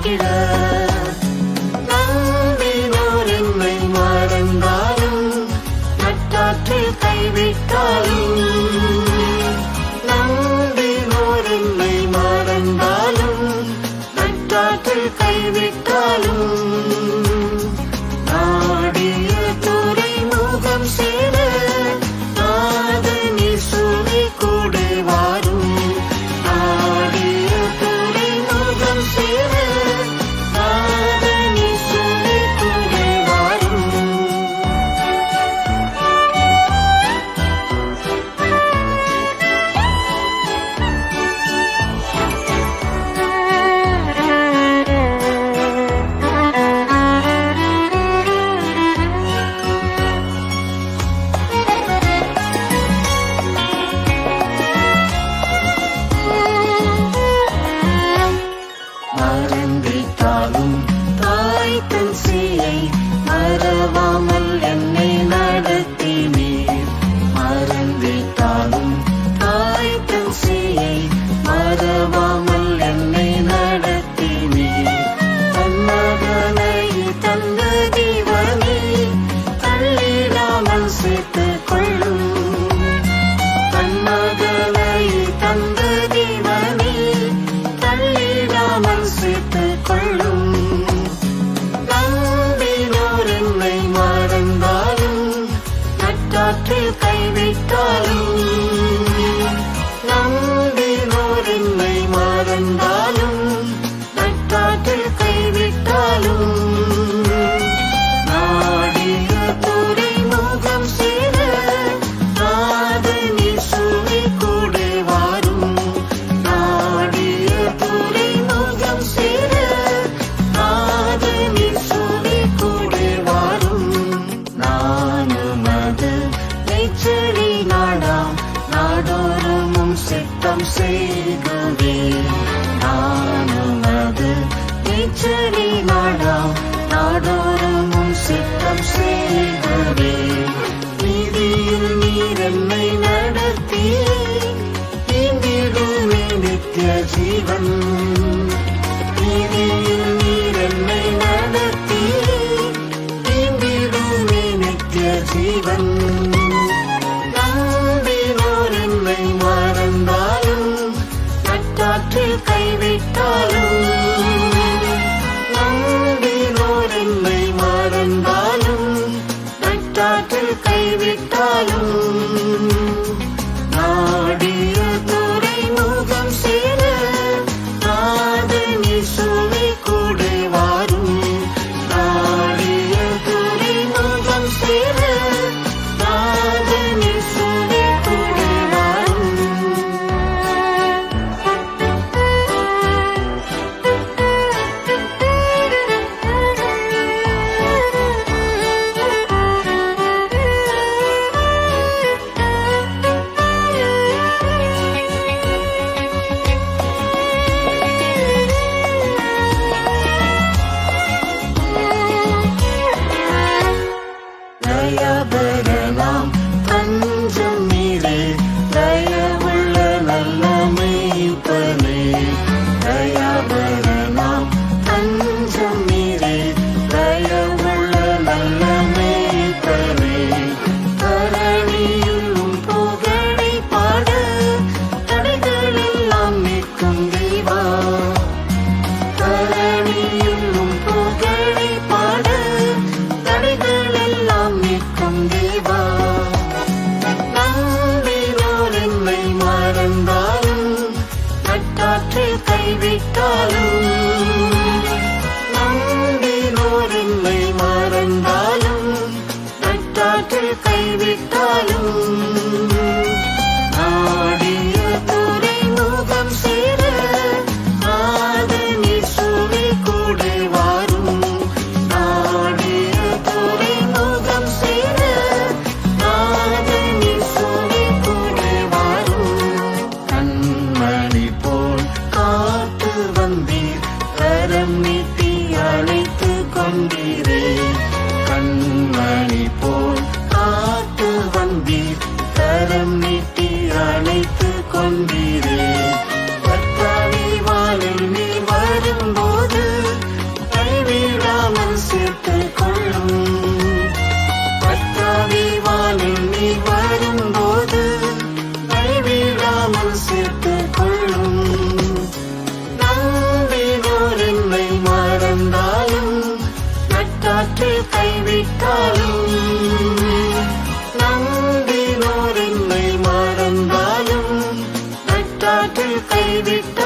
ஆகிட. நம்பினோர் என்னை மறந்தாலும் நட்டாற்றில் கைவிட்டாலும் நம்பினோர் என்னை மறந்தாலும் நட்டாற்றில் கைவிட்டாலும் Vamos சுத்தம் செய்குவே நானும் அது நிச்சரி நாடா நாடோறும் சித்தம் செய்குவே. நிதியில் நீர் கரம் நீட்டி அழைத்து கொண்டீரே. கண்மணி போல் காத்து வந்தீர். கரம் நீட்டி அழைத்து கொண்டீரே. கத்தாவி வாழில் நீ வரும்போது கைவிடாமல் சேர்த்து கொள்ளும். கத்தாவி வாழில் நீ வரும்போது கைவிடாமல் சேர்த்து baby.